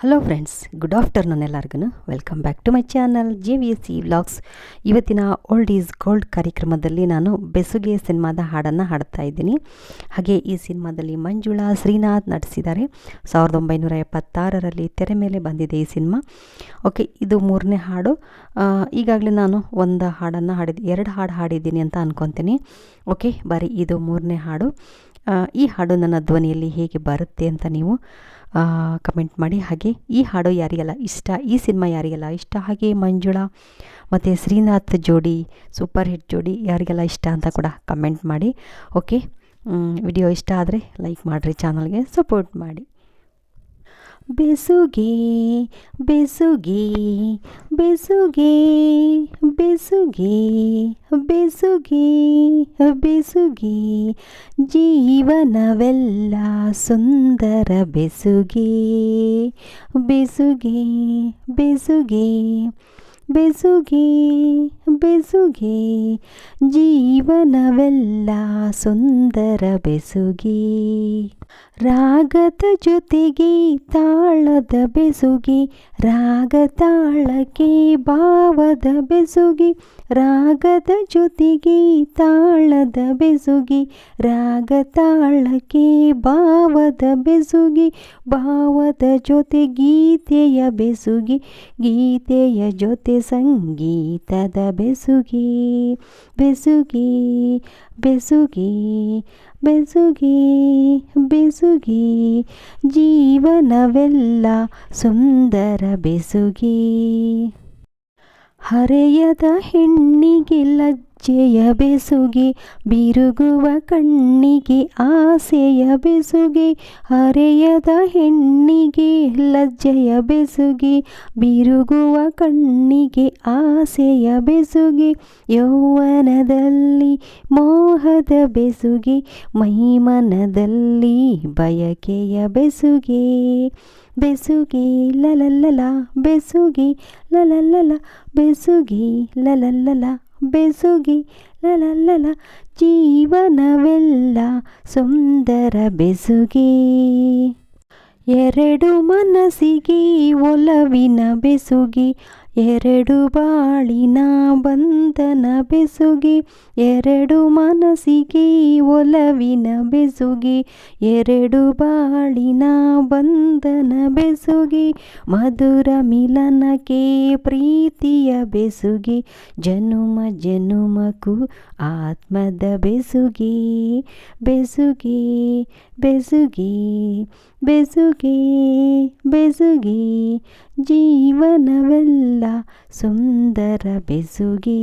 Hello friends good afternoon ಎಲ್ಲರಿಗೂ welcome back to my channel J V S C vlogs ಇವತ್ತಿನ old is gold ಕಾರ್ಯಕ್ರಮದಲ್ಲಿ ನಾನು ಬೆಸುಗೆ ಸಿನಿಮಾದ ಹಾಡನ್ನು ಹಾಡ್ತಾ ಇದ್ದೀನಿ. ಹಾಗೆ ಈ ಸಿನಿಮಾದಲ್ಲಿ ಮಂಜುಳಾ, ಶ್ರೀನಾಥ್ ನಟಿಸಿದ್ದಾರೆ. ಸಾವಿರದ ಒಂಬೈನೂರ ಎಪ್ಪತ್ತಾರರಲ್ಲಿ ತೆರೆ ಮೇಲೆ ಬಂದಿದೆ ಈ ಸಿನಿಮಾ. ಓಕೆ ಇದು ಮೂರನೇ ಹಾಡು. ಈಗಾಗಲೇ ನಾನು ಒಂದು ಹಾಡನ್ನು ಹಾಡಿದ್ದು ಎರಡು ಹಾಡು ಹಾಡಿದ್ದೀನಿ ಅಂತ ಅಂದ್ಕೊತೀನಿ ಓಕೆ ಬರೀ ಇದು ಮೂರನೇ ಹಾಡು. ಈ ಹಾಡು ನನ್ನ ಧ್ವನಿಯಲ್ಲಿ ಹೇಗೆ ಬರುತ್ತೆ ಅಂತ ನೀವು ಕಮೆಂಟ್ ಮಾಡಿ. ಹಾಗೆ ಈ ಹಾಡು ಯಾರಿಗೆಲ್ಲ ಇಷ್ಟ, ಈ ಸಿನಿಮಾ ಯಾರಿಗೆಲ್ಲ ಇಷ್ಟ? ಹಾಗೆ ಮಂಜುಳಾ ಮತ್ತು ಶ್ರೀನಾಥ್ ಜೋಡಿ ಸೂಪರ್ ಹಿಟ್ ಜೋಡಿ ಯಾರಿಗೆಲ್ಲ ಇಷ್ಟ ಅಂತ ಕೂಡ ಕಮೆಂಟ್ ಮಾಡಿ. ಓಕೆ ವಿಡಿಯೋ ಇಷ್ಟ ಆದರೆ ಲೈಕ್ ಮಾಡಿರಿ ಚಾನಲ್ಗೆ ಸಪೋರ್ಟ್ ಮಾಡಿ. ಬೆಸುಗೆ ಬೆಸುಗೆ ಬೆಸುಗೆ ಬೆಸುಗೆ ಬೆಸುಗೆ ಬೆಸುಗೆ. ಜೀವನವೆಲ್ಲ ಸುಂದರ ಬೆಸುಗೆ ಬೆಸುಗೆ ಬೆಸುಗೆ. ಬೆಸುಗೆ ಬೆಸುಗೆ, ಜೀವನವೆಲ್ಲ ಸುಂದರ ಬೆಸುಗೆ. ರಾಗದ ಜೊತೆಗೆ ತಾಳದ ಬೆಸುಗೆ, ರಾಗ ತಾಳಕ್ಕೆ ಭಾವದ ಬೆಸುಗೆ, ರಾಗದ ಜೊತೆಗೆ ತಾಳದ ಬೆಸುಗೆ, ರಾಗ ತಾಳಕ್ಕೆ ಭಾವದ ಬೆಸುಗೆ, ಭಾವದ ಜೊತೆ ಗೀತೆಯ ಬೆಸುಗೆ, ಗೀತೆಯ ಜೊತೆ ಸಂಗೀತದ ಬೆಸುಗೆ ಬೆಸುಗೆ ಬೆಸುಗೆ ಬೆಸುಗೆ ಬೆಸುಗೆ ಜೀವನವೆಲ್ಲ ಸುಂದರ ಬೆಸುಗೆ. ಹರೆಯದ ಹೆಣ್ಣಿಗೆ ಲಜ್ಜೆಯ ಬೆಸುಗೆ, ಬಿರುಗುವ ಕಣ್ಣಿಗೆ, ಆಸೆಯ ಬೆಸುಗೆ ಹರೆಯದ ಹೆಣ್ಣಿಗೆ, ಲಜ್ಜೆಯ ಬೆಸುಗೆ, ಬಿರುಗುವ ಕಣ್ಣಿಗೆ, ಆಸೆಯ ಬೆಸುಗೆ, ಯೌವನದಲ್ಲಿ ಮೋಹದ ಬೆಸುಗೆ, ಮೈಮನದಲ್ಲಿ ಬಯಕೆಯ ಬೆಸುಗೆ ಬೆಸುಗೆ ಲಲಲ್ಲಲ ಬೆಸುಗೆ ಲಲಲ್ಲಲ ಬೆಸುಗೆ ಲಲಲ್ಲಲ ಬೆಸುಗೆ ಲಲಲ್ಲಲ ಜೀವನವೆಲ್ಲ ಸುಂದರ ಬೆಸುಗೆ. ಎರಡು ಮನಸ್ಸಿಗೆ ಒಲವಿನ ಬೆಸುಗೆ ಎರಡು ಬಾಳಿನ ಬಂಧನ ಬೆಸುಗೆ, ಎರಡು ಮನಸ್ಸಿಗೆ ಒಲವಿನ ಬೆಸುಗೆ, ಎರಡು ಬಾಳಿನ ಬಂಧನ ಬೆಸುಗೆ, ಮಧುರ ಮಿಲನಕ್ಕೆ ಪ್ರೀತಿಯ ಬೆಸುಗೆ, ಜನುಮ ಜನುಮಕ್ಕೂ ಆತ್ಮದ ಬೆಸುಗೆ ಬೆಸುಗೆ ಬೆಸುಗೆ ಬೆಸುಗೆ ಬೆಸುಗೆ ಜೀವನವೆಲ್ಲ ಸುಂದರ ಬೆಸುಗೆ.